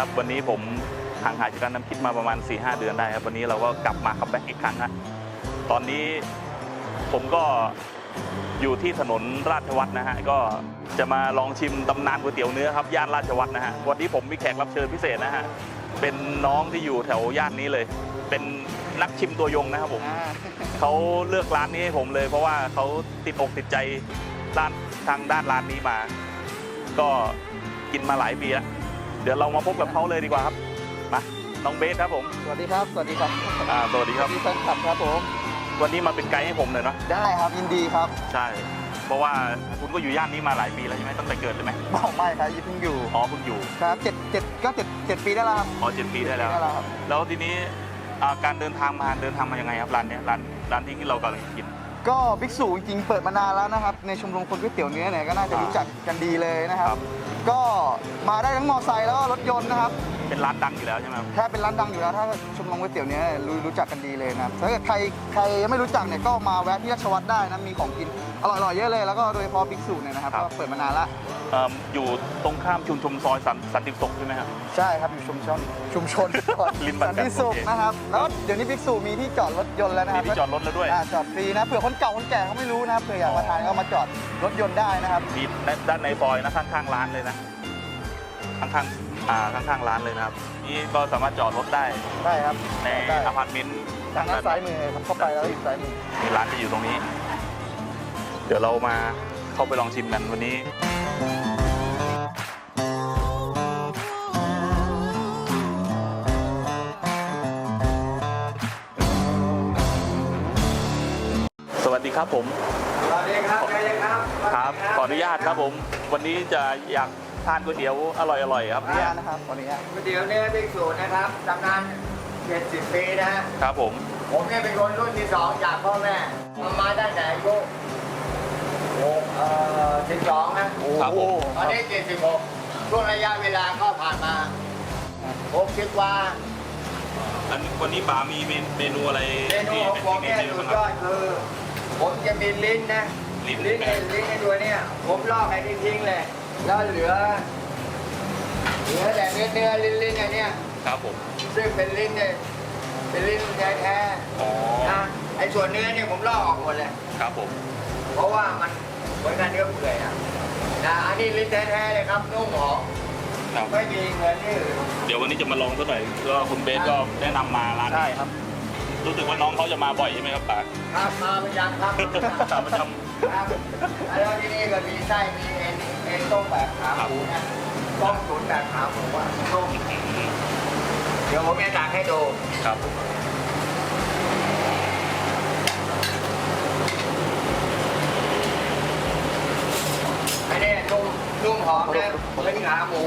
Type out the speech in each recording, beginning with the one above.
นะครับ วันนี้ผมห่างหายจากการน้ำคิดมาประมาณ 4-5 เดือนได้ครับ วันนี้เราก็กลับมาคัมแบ็กอีกครั้งฮะตอนนี้ผมก็อยู่ที่ถนนราชวัฒน์นะฮะ ก็จะมาลองชิมตำนานก๋วยเตี๋ยวเนื้อครับ ย่านราชวัฒน์นะฮะ วันนี้ผมมีแขกรับเชิญพิเศษนะฮะ เป็นน้องที่อยู่แถวย่านนี้เลย เป็นนักชิมตัวยงนะครับผม เขาเลือกร้านนี้ให้ผมเลย เพราะว่าเขาติดอกติดใจด้านทางด้านร้านนี้มา ก็กินมาหลายปีแล้ว เดี๋ยวเรามาพบกับเขาเลยดีกว่าครับมาน้องเบสครับผมสวัสดีครับ สวัสดีครับอ่าสวัสดีสครัวับสดีแฟนคลับครับผม วันนี้มาเป็นไกด์ให้ผมหน่อยเนาะได้ครับยินดีครับใช่ เพราะว่าคุณก็อยู่ย่านนี้มาหลายปีแล้วใช่ไหมตั้งแต่เกิดเลยไหมบอกไม่ครับยังเพิ่งอยู่ อ๋อเพิ่งอยู่ครับเจ็ดเจ็ดก็เจ็ดเจ็ดปีได้แล้วครับ อ๋อเจ็ดปีได้แล้วได้แล้ว ครับ แล้วทีนี้อ่าการเดินทางมาเดินทางมายังไงครับร้านเนี้ยร้านร้านที่เรากำลังกิน ก็บิ๊กซูจริงๆเปิดมานานแล้วนะครับ ในชมรมคนก๋วยเตี๋ยวเนื้อเนี่ยก็น่าจะรู้จักกันดีเลยนะครับครับ ก็มาได้ทั้งมอไซค์แล้วก็รถยนต์นะครับ เป็นร้านดังอยู่แล้วใช่ไหมครับ ถ้าเป็นร้านดังอยู่แล้วถ้าชมรมก๋วยเตี๋ยวเนื้อรู้รู้จักกันดีเลยนะครับถ้าเกิดใครใครยังไม่รู้จักเนี่ยก็มาแวะที่ราชวัฒน์ได้นะมีของกินอร่อยๆเยอะเลยแล้วก็โดยเฉพาะบิ๊กซูเนี่ยนะครับ ก็เปิดมานานละ เอิ่มอยู่ตรงข้ามชุมชนซอยสันสันติสุขใช่ไหมครับ ใช่ครับอยู่ชุมชนชุมชนลิ้นบันสันกันติสุขโอเค นะครับแล้วเดี๋ยวนี้บิ๊กซูมีที่จอดรถยนต์แล้วนะคมีรับที่จอดรถแล้วด้วย อ่าจอดฟรีนะเผื่อคนเก่าคนแก่เขาไม่รู้นะครับเผื่ออยากมาทานก็มาจอดรถยนต์ได้นะครับ มีด้านในซอยนะข้างๆร้านเลยนะ ข้างๆอ่าข้างๆร้านเลยนะครับ นี่ก็สามารถจอดรถได้ได้ครับในได้อพาร์ตเมนต์ทางด้านซ้ายมือครับเข้าไปแล้วอยู่ซ้ายมือมีร้านจะอยู่ตรงนี้ เดี๋ยวเรามาเข้าไปลองชิมกันวันนี้ สวัสดีครับผม สวัสดีครับนายครับครับ ขออนุญาตครับผม วันนี้จะอยากทานก๋วยเตี๋ยวอร่อยๆครับขออนุญาตนะครับขออนุญาตก๋วยเตี๋ยวเนี่ยบิ๊กสูตรนะครับตำนาน70ปีนะฮะ ครับผม ผมเนี่ยเป็นคนรุ่นที่สองจากพ่อแม่มามาตั้งแต่อายุหก เอ่อ12นะครับผม ตอนนี้76ช่วงระยะเวลาก็ผ่านมา60กว่าอันวันนี้ป๋ามีเมนูอะไรเมนูของผมเนี่ยสุดยอดคือ ผมจะมีลิ้นนะลิ้น ลิ้นในลิ้นในตัวเนี่ย ผมลอกไอ้นี่ทิ้งเลย แล้วเหลือ เหลือแต่เนื้อเนื้อลิ้นลิ้นไอ้เนี่ย ครับผมซึ่งเป็นลิ้นเนี่ยเป็นลิ้นแท้อ๋อๆนะไอ้ส่วนเนื้อเนี่ยผมลอกออกหมดเลย ครับผม เพราะว่ามัน เหมือนกันเนื้อเปื่อยอะนะอันนี้ลิ้นแท้ๆเลยครับนุ่มหอมครับ ไม่มีเหมือนที่อื่นเดี๋ยววันนี้จะมาลองสักหน่อยก็คุณเบสก็แนะนำมาร้านนี้ได้ครับ รู้สึกว่าน้องเขาจะมาบ่อยใช่ไหมครับป๋าครับมาประจำครับตามประจครับแล้วที่นี่ก็มีไส้มีเอ็นเอ็นต้มแบบขาหมูนะต้มตุ๋นแบบขาหมูอะต้มำเดี๋ยวผมจะตักให้ดูครับ อั นนี้นุ่มนุ่มหอมนะเหมือนขาหมู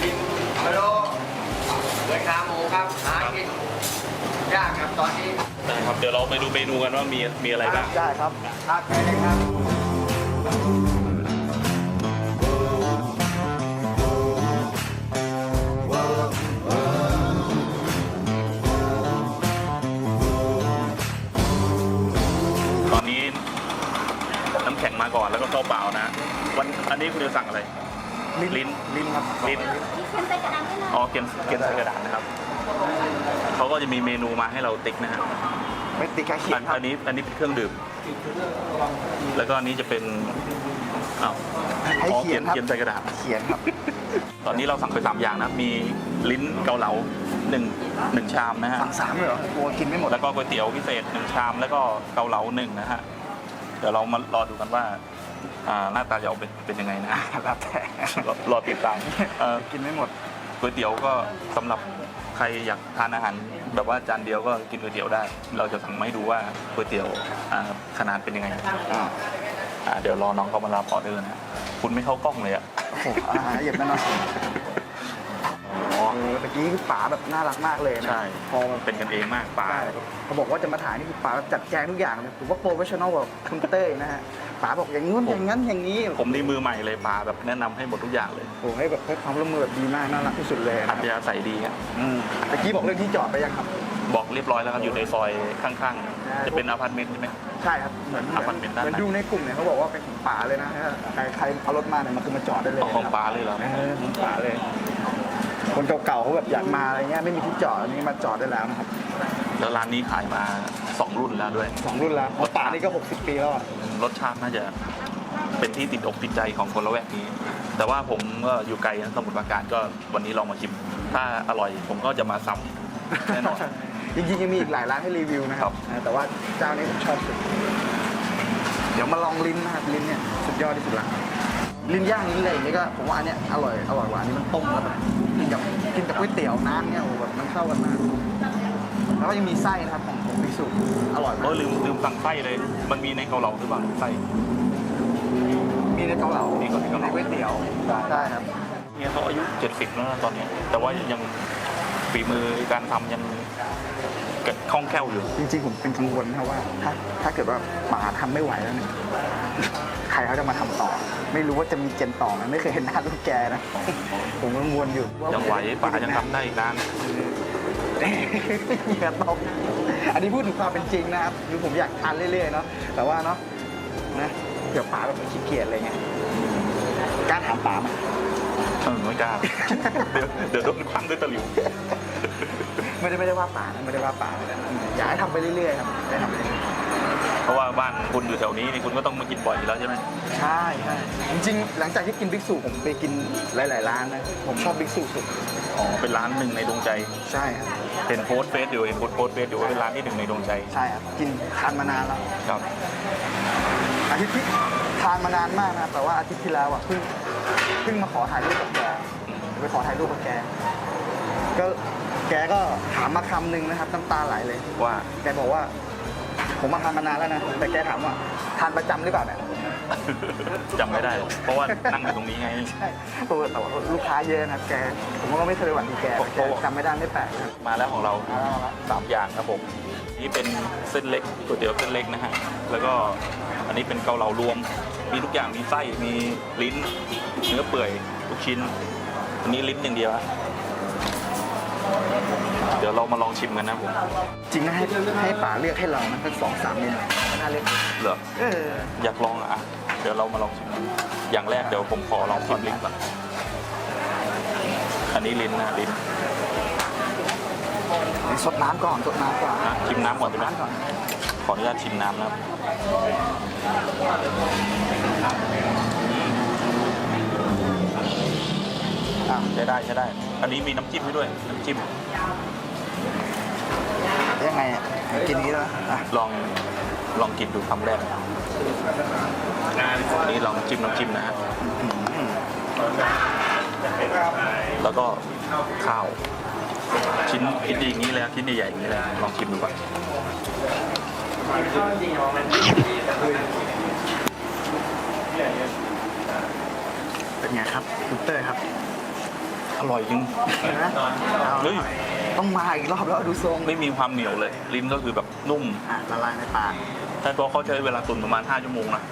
กินมะโลเหมือนขาหมูครับหากินยากครับตอนนี้ได้ครับ เดี๋ยวเราไปดูเมนูกันว่ามีมีอะไรบ้าง ได้ครับครับไปเลยครับตอนนี้น้ำแข็งมาก่อนแล้วก็ข้าวเปล่านะ วันอันนี้คุณจะสั่งอะไร ลิ้น ลิ้นครับลิ้น เขียนใส่กระดาษให้หน่อย อ๋อ เกมเกมใส่กระดาษนะครับ เขาก็จะมีเมนูมาให้เราติ๊กนะฮะ ไม่ติดแค่เขียอันนครับอันนี้อันนี้เป็นเครื่องดื่ม แล้วก็อันนี้จะเป็นอ้าวให้อ๋อเขียนครับเขียนใส่กระดาษ เขียนครับ ตอนนี้เราสั่งไปสามอย่างนะ มีลิ้นเกาเหลาหนึ่งหนึ่งชามนะฮะ สั่งสามเลยเหรอโอ้กินไม่หมดแล้วก็ก๋วยเตี๋ยวพิเศษหนึ่งชามแล้วก็เกาเหลาหนึ่งนะฮะ เดี๋ยวเรามารอดูกันว่า อ่าหน้าตาจะออกเป็นเป็นยังไงนะแล้วแต่รอรอติดตามเอ่อกินไม่หมด ก๋วยเตี๋ยวก็สำหรับใครอยากทานอาหารแบบว่าจานเดียวก็กินก๋วยเตี๋ยวได้ เราจะสั่งมาให้ดูว่าก๋วยเตี๋ยวอ่าขนาดเป็นยังไงอ่าอ่าเดี๋ยวรอน้องเขามารับออเดอร์นะคุณไม่เข้ากล้องเลยอะ โอ้โหอาหารละเอียดมากเนาะเออเมื่อกี้คือป๋าแบบน่ารักมากเลยนะใช่ พอเป็นกันเองมากป่าใช่เขาบอกว่าจะมาถ่ายนี่คือป๋าจัดแจงทุกอย่างเลยถือว่าโปรเฟชชั่นอลแบบคุณเต้ยนะฮะป๋าบอกอย่างนู้นอย่างนั้นอย่างนี้ผมนี่มือใหม่เลยป่าแบบแนะนำให้หมดทุกอย่างเลยโอ้โหให้แบบให้ความร่วมมือแบบดีมากน่ารักที่สุดเลยนะคอัรับธยาศัยดีอะอืมเมื่อกี้บอกเรื่องที่จอดไปยังครับ บอกเรียบร้อยแล้วครับอยู่ในซอยข้างๆ จะเป็นอพาร์ตเมนต์ใช่ไหม ใช่ครับเหมือนอพาร์ตเมนต์ด้านเหมือนในดูในกลุ่มเนี่ยเขาบอกว่าเป็นของป๋าเลยนะฮะใครใครเอารถมาเนี่ยมันคือมาจอดได้เลยของของป่าเลยเหรอ เออของป๋าเลย คนเก่าๆเขาแบบอยากมาอะไรเงี้ยไม่มีที่จอดอันนี้มาจอดได้แล้วนะครับแล้วร้านนี้ขายมา 2 รุ่นแล้วด้วย สองรุ่นแล้วของป่านี่ก็ 60 ปีแล้วอะรสชาติน่าจะเป็นที่ติดอกติดใจของคนละแวกนี้ แต่ว่าผมก็อยู่ไกลนะสมุทรปราการก็วันนี้ลองมาชิม ถ้าอร่อยผมก็จะมาซ้ำแน่นอน จริงๆยังมีอีกหลายร้านให้รีวิวนะครับอ่าแต่ว่าเจ้านี้ผมชอบสุด เดี๋ยวมาลองลิ้นนะครับลิ้นเนี่ยสุดยอดที่สุดละลิ้นย่างลิ้นอะไรอย่างนี้ก็ผมว่าอันเนี้ยอร่อยอร่อยกว่าอันนี้มันต้มแล้วแบบ กินกับกินกับก๋วยเตี๋ยวน้ำเนี่ยโอ้โหแบบมันเข้ากันมากแล้วก็ยังมีไส้นะครับของของบิสุอร่อยเอมาอกลืมลืมสั่งไส้เลย มันมีในเกาเหลาหรือเปล่าไส้ มีในเกาเหลามีก่อนในเกาเหลาก๋วยเตี๋ยวได้ครับเนี่ยเขาอายุ 70 แล้วนะตอนนี้แต่ว่ายังฝีมือการทำยัง คล่องแคล่วอยู่ จริงๆ ผมเป็นกังวลนะครับว่า ถ้าถ้าเกิดว่าป๋าทำไม่ไหวแล้วเนี่ยใครเขาจะมาทำต่อ ไม่รู้ว่าจะมีเจนต่อไหมไม่เคยเห็นหน้าลูกแกนะ ผมกังวลอยู่ายังไหวป๋ายังทำได้อีกนานเหงื่อตกอันนี้พูดถึงความเป็นจริงนะครับคือผมอยากทานเรื่อยๆเนาะแต่ว่าเนาะนะเดี๋ยวป๋าแบบขี้เกียจอะไรเงี้ยกล้าถามป๋าไหมเออไม่กล้า เดี๋ยวเดี๋ยวโดนคว้างด้วยตะหลิว ไม่ได้ไม่ได้ว่าป๋านะไม่ได้ว่าป๋านะอยากให้ทำไปเรื่อยๆครับอยากให้ทำไปเรื่อยๆเพราะว่าบ้านคุณอยู่แถวนี้นี่คุณก็ต้องมากินบ่อยอยู่แล้วใช่ไหมใช่ใช่จริงๆ หลังจากที่กินบิ๊กซูผมไปกินหลายๆร้านนะผมชอบบิ๊กซูสุดอ๋อเป็นร้านหนึ่งในดวงใจใช่ครับเห็นโพสต์เฟซอยู่เห็นโพสต์โพสต์เฟซอยู่ว่าเป็นร้านที่หนึ่งในดวงใจใช่ครับกินทานมานานแล้ว ครับ อาทิตย์ที่ทานมานานมากนะครับแต่ว่าอาทิตย์ที่แล้วอะเพิ่งเพิ่งมาขอถ่ายรูปกับแกไปขอถ่ายรูปกับแก ก็ แกก็ถามมาคำหนึ่งนะครับน้ำตาไหลเลย ว่า แกบอกว่า ผมมาทานมานานแล้วนะ แต่แกถามว่าทานประจำหรือเปล่าเนี่ย จำไม่ได้ เพราะว่านั่งอยู่ตรงนี้ไง ใช่โอ้แต่ว่าลูกค้าเยอะนะครับแก ผมก็ไม่เคยหวังดีแกแกจำไม่ได้ไม่แปลกนะครับมาแล้วของเรา เอาละเอาละสามอย่างครับผม นี่เป็นเส้นเล็กก๋วยเตี๋ยวเส้นเล็กนะฮะ แล้วก็อันนี้เป็นเกาเหลารวม มีทุกอย่างมีไส้ มีลิ้น เนื้อเปื่อยลูกชิ้น อันนี้ลิ้นอย่างเดียวฮะ เดี๋ยวเรามาลองชิมกันนะผมจริงนะให้ให้ป๋าเลือกให้เรานะสักสองสามเมนูน่าเลือกเหรอเอออยากลองอะ เดี๋ยวเรามาลองชิมกันอย่างแรกเดี๋ยวผมขอลองชิมลิ้นก่อนอันนี้ลิ้นนะลิ้นสดน้ำก่อนสดน้ำก่อนนะชิมน้ำก่อนสใช่ดไหมน้ำก่อนขออนุญาตชิมน้ำนะครับ ใช้ได้ใช้ได้ อันนี้มีน้ำจิ้มให้ด้วย น้ำจิ้ม ยังไงอะกินนี้แล้วอะลองลองกินดูคำแรกอันนี้ลองจิ้มน้ำจิ้มนะฮะ อืมแล้วก็ข้าว ชิ้นชิ้นดีอย่างนี้เลยชิ้นใหญ่ๆอย่างนี้เลย ลองชิมดูก่อนเป็นไงครับคุณเต้ยครับ อร่อยจริงเห็นไหมเอาเฮ้ย ต้องมาอีกรอบแล้วดูทรงไม่มีความเหนียวเลย ลิ้นก็คือแบบนุ่ม อะละลายในปาก แต่ตัวเขาใช้เวลาตุนประมาณ 5 ชั่วโมงนะ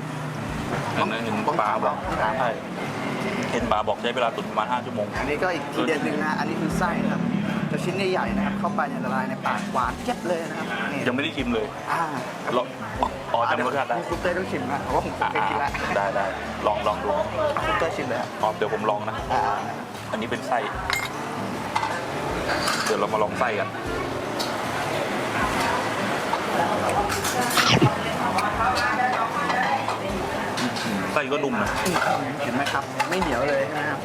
เห็นไหมเห็นต้องปลาบอกต้องถาม ใช่เห็นปลาบอกใช้เวลาตุนประมาณ 5 ชั่วโมง อันนี้ก็อีกทีเด็ดหนึ่งนะ อันนี้คือไส้นะครับแต่ชิ้นใหญ่ๆนะครับ เข้าไปเนี่ยละลายในปากหวานเจี๊ยบเลยนะครับนี่ยังไม่ได้ชิมเลยอ่าลองอ๋อจำรสชาติได้คุณเต้ยต้องชิมนะเพราะว่าผมอ่าเคยกินแล้วได้ได้ลองลองดูคุณเต้ยชิมเลยครับอ๋อเดี๋ยวผมลองนะ อ่า อันนี้เป็นไส้ เดี๋ยวเรามาลองไส้กัน ไส้ก็นุ่มนะเห็นไหมครับ ไม่เหนียวเลยนะครับ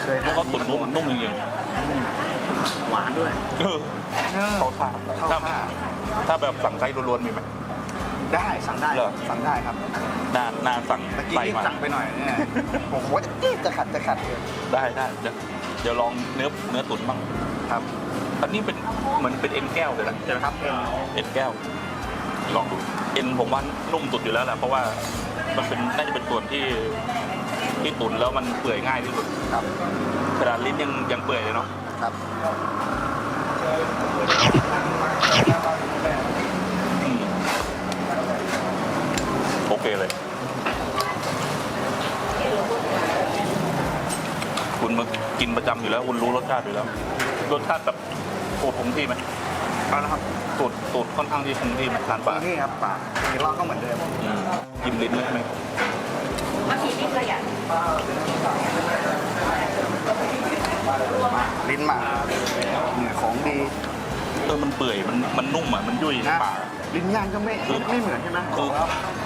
เคยแล้วก็ตุ๋นนุ่มนุ่มจริงหวานด้วย ๆเออเขาท่าเข้าถ้าท่าถ้าแบบสั่งไส้ล้วนๆมีไหม ได้สั่งได้เหรอ สั่งได้ครับน่าน่าสั่งเมื่อกี้ไส้รีบมาสั่งไปหน่อยเนี่ยผมว่าจะจี๊ดจะขัดจะขัดเลยได้ได้เดี๋ยวเดี๋ยวลองเนื้อเนื้อตุ๋นบ้างครับอันนี้เป็นเหมือนเป็นเอ็นแก้วเลยนะใช่ไหมครับเอ็นเอ็นแก้ว ลองดูเอ็นผมว่านุ่มสุดอยู่แล้วแหละเพราะว่ามันเป็นน่าจะเป็นส่วนที่ที่ตุ๋นแล้วมันเปื่อยง่ายที่สุดครับขนาดลิ้นยังยังเปื่อยเลยเนาะครับ อืมโอ เคเลย คุณมากินประจำอยู่แล้ว คุณรู้รสชาติอยู่แล้ว รสชาติแบบสูตรคงที่ไหมเอาละครับสูตรสูตรค่อนข้างที่คงที่ไหมทานปลานี่ครับปลาอีกรอบก็เหมือนเดิมอืมกินลิ้นเลยใช่ไหมลิ้นมาเนี่ยของดี เออมันเปื่อยมันมันนุ่มอะมันยุ่ยในนะปาก ลิ้นย่างก็ไม่ไม่ไม่เหมือนใช่ไหมคือ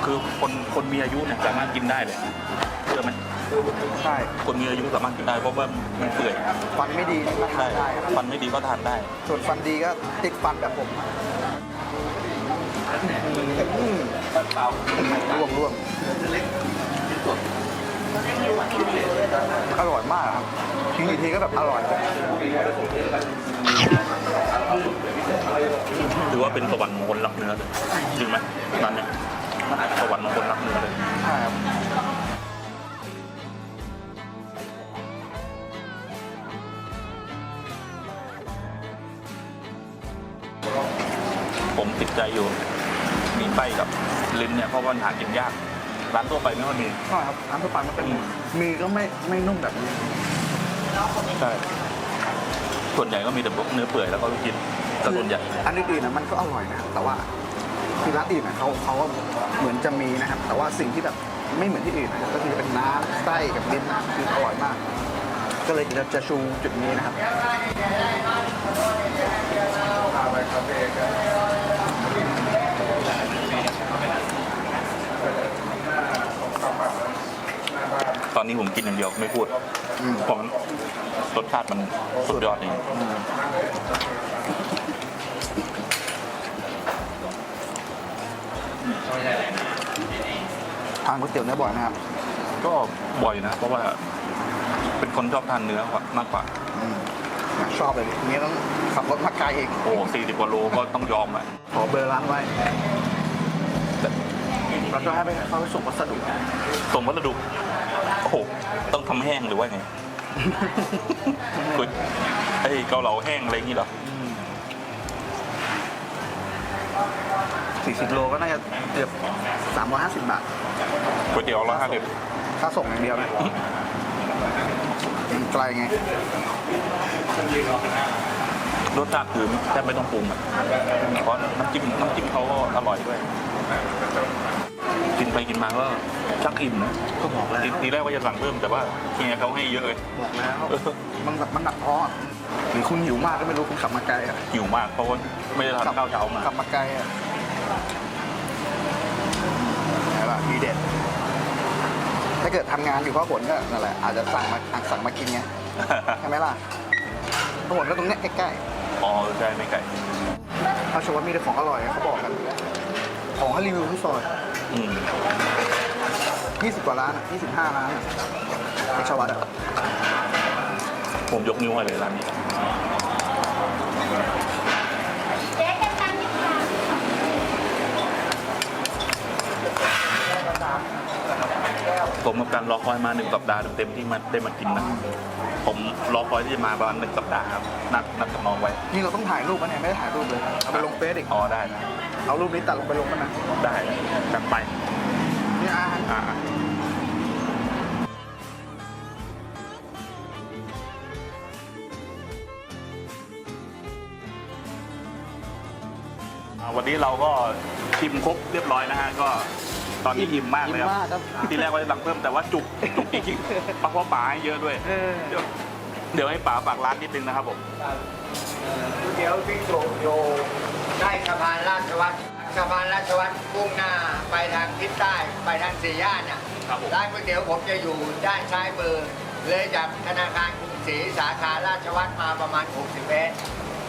คือคนคนมีอายุเนี่ยสามารถกินได้เลยเชื่อไหมใช่คนมีอายุสามารถกินได้เพราะว่ามันเปื่อยฟันไม่ดีนี่ก็ทาใช่นได้ครับฟันไม่ดีก็ทานได้ ส่วนฟันดีก็ติดฟันแบบผมอืมร่วงร่วงอร่อยมากครับกินอีกทีก็แบบอร่อย ถือว่าเป็นสวรรค์ของคนรักเนื้อเลยจริงไหมนั่นเนี่ยสวรรค์ของคนรักเนื้อเลยใช่ครับผมติดใจอยู่ มีไส้กับลิ้นเนี่ยเพราะว่ามันหากินยาก ร้านทั่วไปไม่ค่อยมีใช่ครับน้ำทุกปันมันเป็นมือก็ไม่ไม่นุ่มแบบนี้ใช่ส่วนใหญ่ก็มีแต่พวกเนื้อเปื่อยแล้วก็ลูกชิ้น ก็ส่วนใหญ่อันอื่นๆนะมันก็อร่อยนะครับแต่ว่าที่ร้านอื่นนะเขาเขาว่าเหมือนจะมีนะครับ แต่ว่าสิ่งที่แบบไม่เหมือนที่อื่นนะครับก็คือเป็นน้ำไส้กับลิ้นนะคืออร่อยมาก ก็เลยจะจะชูจุดนี้นะครับตอนนี้ผมกินอย่างเดียวไม่พูดอืมเพราะมันรสชาติมันสุดยอดจริง ทานก๋วยเตี๋ยวเนื้อบ่อยนะครับ ก็บ่อยนะ เพราะว่าเป็นคนชอบทานเนื้อมากกว่า อืมชอบเลยทีนี้ต้องขับรถมาไกลเองโอ้สี่สิบกว่าโลก็ต้องยอมอะขอเบอร์ร้านไว้เราจะให้ไปเขาไปส่งวัสดุส่งวัสดุโอ้โหต้องทำแห้งหรือว่าไงคุยไอ้เกาเหลาแห้งอะไรอย่างงี้เหรอ 40 โลก็น่าจะเกือบ350 บาท ก๋วยเตี๋ยวร้อยห้าสิบค่าส่งอย่างเดียวนะไกลไง รสชาติคือแทบไม่ต้องปรุงอะเพราะน้ำจิ้มน้ำจิ้มเขาก็อร่อยด้วย กินไปกินมาก็ชักอิ่มนะก็บอกแล้ว ทีทีแรกว่าจะสั่งเพิ่มแต่ว่าเฮียเขาให้เยอะเลย บอกแล้ว มันแบบมันหนักท้องอะหรือคุณหิวมากก็ไม่รู้คุณขับมาไกลอะหิวมากเพราะว่าไม่ได้ทานข้าวเช้ามาขับมาไกลอะ ไหนล่ะทีเด็ด ถ้าเกิดทำงานอยู่พระผลก็นั่นแหละอาจจะสั่งมาสั่งมากินไงใช่ไหมล่ะพระผลก็ตรงเนี้ยใกล้อ๋อใช่ไม่ไก่ๆราชวัฒน์มีแต่ของอร่อยเขาบอกกันของเขารีวิวทุกซอยอืม20 กว่าร้านอะ25 ร้านอะราชวัฒน์อะผมยกนิ้วให้เลยร้านนี้ ผมกับการรอคอยมาหนึ่งสัปดาห์เต็มๆที่มาได้มากินนะผมรอคอยที่จะมาประมาณหนึ่งสัปดาห์ครับนัดนัดกับน้องไว้นี่เราต้องถ่ายรูปนะเนี่ยไม่ได้ถ่ายรูปเลยเอาไปลงเฟซอีกอ๋อได้นะเอารูปนี้ตัดลงไปลงกันนะได้จัดไปนี่อาอ่าอ่าวันนี้เราก็ชิมครบเรียบร้อยนะฮะก็ ตอนนี้อิ่มมากเลยอิ่มคมากครัรับบที่แรกว่าจะสั่งเพิ่มแต่ว่าจุกจุกจริงๆปลาเพราะป๋าให้เยอะด้วย เออเดี๋ยวเดี๋ยวให้ป๋าฝากร้านนิดนึงนะครับผม ก๋วยเตี๋ยวพริกโจกอยู่ใต้สะพานราชวัตรสะพานราชวัตรมุ่งหน้าไปทางทิศใต้ไปทางสี่ย่านเนี่ยครับผม ร้านก๋วยเตี๋ยวผมจะอยู่ด้านซ้ายมือเลยจากธนาคารกรุงศรีสาขาราชวัตรมาประมาณ 60 เมตร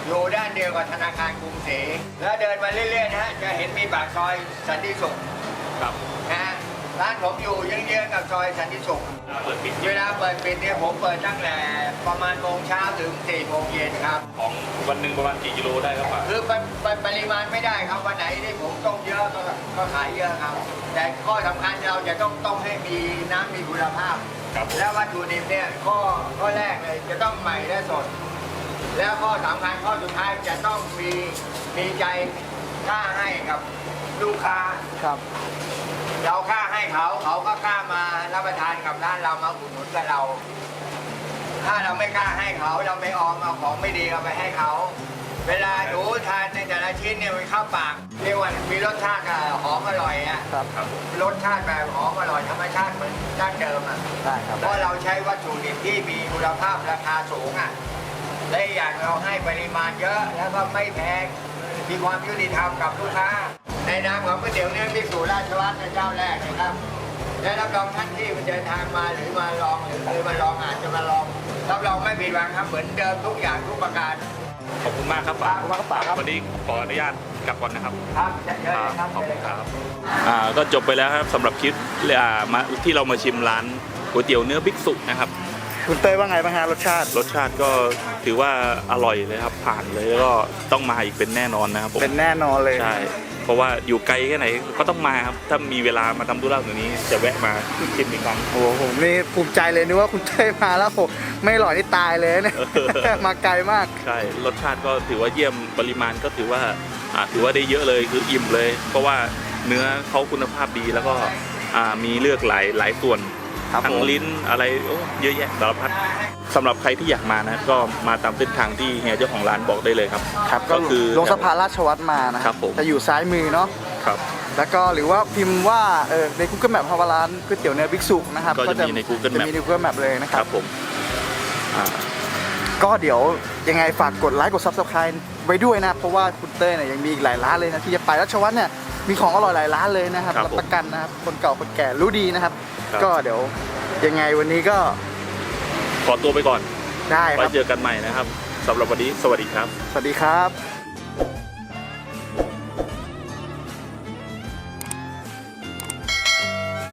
อยู่ด้านเดียวกับธนาคารกรุงศรีแล้วเดินมาเรื่อยๆนะฮะจะเห็นมีปากซอยสันติสุข ครับ นะฮะร้านผมอยู่เยื้องๆกับซอยสันติสุขเปิดปิดเวลาเปิดปิดเนี่ยผมเปิดตั้งแต่ประมาณโมงเช้าถึง4โมงเย็นครับ ของวันหนึ่งประมาณกี่กิโลได้ครับป๋าคือปริปริปริมาณไม่ได้ครับวันไหนที่ผมต้มเยอะก็ก็ขายเยอะครับ แต่ข้อสำคัญเราจะต้องต้มให้มีน้ำมีคุณภาพ ครับผมแล้ววัตถุดิบเนี่ยข้อข้อแรกเลยจะต้องใหม่และสด แล้วข้อสำคัญข้อสุดท้ายจะต้องมีมีใจ กล้าให้กับลูกค้า ครับ เรากล้าให้เขาเขาก็กล้ามารับประทานกับร้านเรามาอุดหนุนกับเรา ถ้าเราไม่กล้าให้เขาเราไม่ออมเอาของไม่ดีเอาไปให้เขา เวลาหนูทานในแต่ละชิ้นเนี่ยมันเข้าปากเรียกว่ามีรสชาติอะหอมอร่อยอะครับครับผมรสชาติแบบหอมอร่อยธรรมชาติเหมือนดั้งเดิมอะได้ครับ เพราะเราใช้วัตถุดิบที่มีคุณภาพราคาสูงอะและอีกอย่างเราให้ปริมาณเยอะแล้วก็ไม่แพง มีความยุติธรรมกับลูกค้า ในนามของก๋วยเตี๋ยวเนื้อพิสูจน์ราชวัฒน์เป็นเจ้าแรกนะครับและรับรองท่านที่เดินทางมาหรือมาลองหรือหรือมาลองอาจจะมาลองรับรองไม่ผิดหวังครับเหมือนเดิมทุกอย่างทุกประการ ขอบคุณมากครับป๋าขอบคุณมากครับป๋าครับ วันนี้ขออนุญาตกลับก่อนนะครับ ครับเชิญเลยครับขอบเชิญคุเลณยคครัรับบอ่าก็จบไปแล้วครับสำหรับคลิปอ่ามาที่เรามาชิมร้านก๋วยเตี๋ยวเนื้อบิ๊กสุนะครับ คุณเต้ยว่าไงบ้างฮะรสชาติ รสชาติก็ถือว่าอร่อยเลยครับ ผ่านเลยแล้วก็ต้องมาอีกเป็นแน่นอนนะครับผมเป็นแน่นอนเลยใช่เพราะว่าอยู่ไกลแค่ไหนก็ต้องมาครับถ้ามีเวลามาทำธุระตรงนี้ จะแวะมาชิมอีกครั้ง โอ้โหผมนี่ภูมิใจเลยนึกว่าคุณเต้ยมาแล้วโหไม่อร่อยนี่ตายเลยเนี่ยเออมาไกลมาก ใช่รสชาติก็ถือว่าเยี่ยมปริมาณก็ถือว่าอ่าถือว่าได้เยอะเลยคืออิ่มเลย เพราะว่าเนื้อเขาคุณภาพดีแล้วก็อ่ามีเลือกหลายหลายส่วน ครับทั้งผมลิ้นอะไรโอ้เยอะแยะสารพัดสำหรับใครที่อยากมานะ ก็มาตามเส้นทางที่เฮียเจ้าของร้านบอกได้เลยครับ ครับก็ก็คือลงสะพานราชวัตรมานะครับผมจะอยู่ซ้ายมือเนาะครับแล้วก็หรือว่าพิมพ์ว่าเออใน Google Map ภาวร้านก๋วยเตี๋ยวเนื้อบิ๊กสุนะครับก็จะมีใน Google จะ Map มีใน Google Map เลยนะคครัรับบผมอ่าก็เดี๋ยวยังไงฝากกดไลค์กด Subscribe ไว้ด้วยนะ เพราะว่าคุณเต้ยเนี่ยยังมีอีกหลายร้านเลยนะ ที่จะไปรัชวัฒน์เนี่ยมีของอร่อยหลายร้านเลยนะครับครับรับผมประกันนะครับคนเก่าคนแก่รู้ดีนะครับ ครับ ก็เดี๋ยวยังไงวันนี้ก็ขอตัวไปก่อนได้คไว้รับ เจอกันใหม่นะครับสำหรับวันนี้สวัสดีครับ สวัสดีครับ